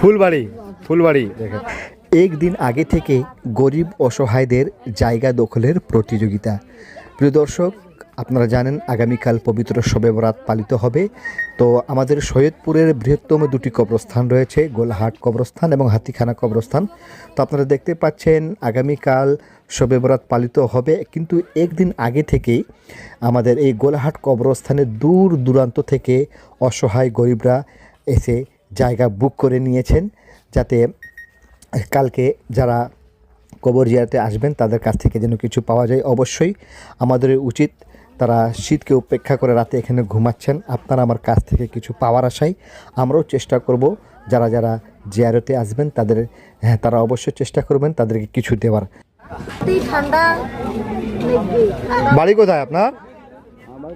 ফুলবাড়ি ফুলবাড়ি দেখেন। একদিন আগে থেকে গরিব অসহায়দের জায়গা দখলের প্রতিযোগিতা। প্রিয় দর্শক, আপনারা জানেন আগামীকাল পবিত্র শবে বরাত পালিত হবে। তো আমাদের সৈয়দপুরের বৃহত্তম দুটি কবরস্থান রয়েছে, গোলাহাট কবরস্থান এবং হাতিখানা কবরস্থান। তো আপনারা দেখতে পাচ্ছেন, আগামীকাল শবে বরাত পালিত হবে। কিন্তু একদিন আগে থেকেই আমাদের এই গোলাহাট কবরস্থানে দূর দূরান্ত থেকে অসহায় গরিবরা এসে জায়গা বুক করে নিয়েছেন যাতে কালকে যারা কবর জিয়ারতে আসবেন তাদের কাছ থেকে যেন কিছু পাওয়া যায়। অবশ্যই আমাদের উচিত তারা শীতকে উপেক্ষা করে রাতে এখানে ঘুমাচ্ছেন। আপনারা আমার কাছ থেকে কিছু পাওয়ার আশায় আমরাও চেষ্টা করব যারা যারা জিয়ারতে আসবেন তাদের হ্যাঁ তারা অবশ্যই চেষ্টা করবেন তাদেরকে কিছু দেওয়ার। ঠান্ডা বাড়ি কোথায় আপনার? আমার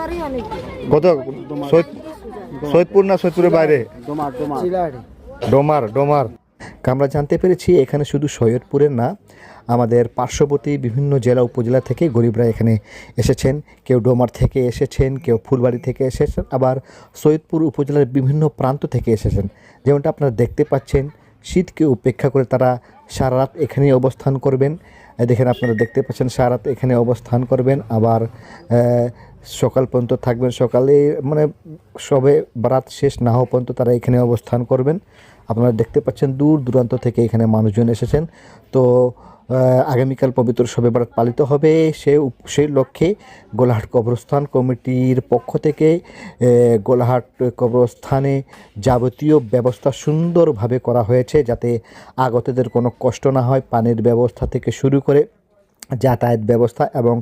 বাড়ি অনেক কত? সৈয়দপুর না সৈয়দপুরের বাইরে? ডোমার ডোমার। আমরা জানতে পেরেছি এখানে শুধু সৈয়দপুরের না আমাদের পার্শ্ববর্তী বিভিন্ন জেলা উপজেলা থেকে গরিবরা এখানে এসেছেন। কেউ ডোমার থেকে এসেছেন কেউ ফুলবাড়ি থেকে এসেছেন আবার সৈয়দপুর উপজেলার বিভিন্ন প্রান্ত থেকে এসেছেন। যেমনটা আপনারা দেখতে পাচ্ছেন শীতকে উপেক্ষা করে তারা সারা রাত এখানেই অবস্থান করবেন। দেখেন আপনারা দেখতে পাচ্ছেন সারা রাত এখানে অবস্থান করবেন আবার সকাল পর্যন্ত থাকবেন। সকালে মানে সবে বারাত শেষ না হওয়া পর্যন্ত তারা এখানে অবস্থান করবেন। আপনারা দেখতে পাচ্ছেন দূর দূরান্ত থেকে এখানে মানুষজন এসেছেন। তো আগামীকাল পবিত্র শবে বারাত পালিত হবে। সে সেই লক্ষ্যে গোলাহাট কবরস্থান কমিটির পক্ষ থেকে গোলাহাট কবরস্থানে যাবতীয় ব্যবস্থা সুন্দরভাবে করা হয়েছে যাতে আগতদের কোনো কষ্ট না হয় পানির ব্যবস্থা থেকে শুরু করে যাতায়াত ব্যবস্থা এবং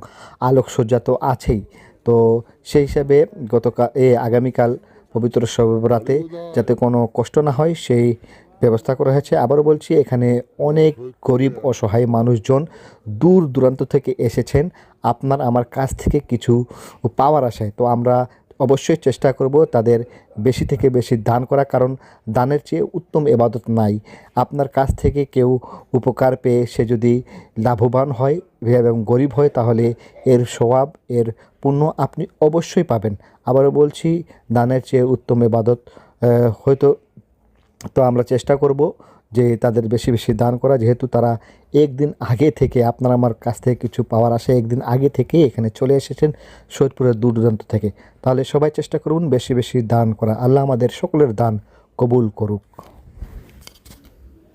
আলোকসজ্জা তো আছেই। তো সেই হিসাবে গতকাল, এ আগামীকাল পবিত্র সবরাতে যাতে কোনো কষ্ট না হয়, সেই ব্যবস্থা করা হয়েছে। আবারও বলছি, এখানে অনেক গরিব অসহায় মানুষজন দূর দূরান্ত থেকে এসেছেন। আপনার আমার কাছ থেকে কিছু পাওয়ার আশায়। তো আমরা অবশ্যই চেষ্টা করব তাদের বেশি থেকে বেশি দান করা, কারণ দানের চেয়ে উত্তম এবাদত নাই। আপনার কাছ থেকে কেউ উপকার পেয়ে সে যদি লাভবান হয় এবং গরিব হয়, তাহলে এর স্বভাব, এর পুণ্য আপনি অবশ্যই পাবেন। আবারও বলছি, দানের চেয়ে উত্তম এবাদত হয়তো তো আমরা চেষ্টা করব। যে তাদের বেশি বেশি দান করা, যেহেতু তারা একদিন আগে থেকে, আপনার আমার কাছ থেকে কিছু পাওয়ার আসে একদিন আগে থেকে এখানে চলে এসেছেন সৈয়দপুরের দূর দূরান্ত থেকে। তাহলে সবাই চেষ্টা করুন বেশি বেশি দান করা। আল্লাহ আমাদের সকলের দান কবুল করুক।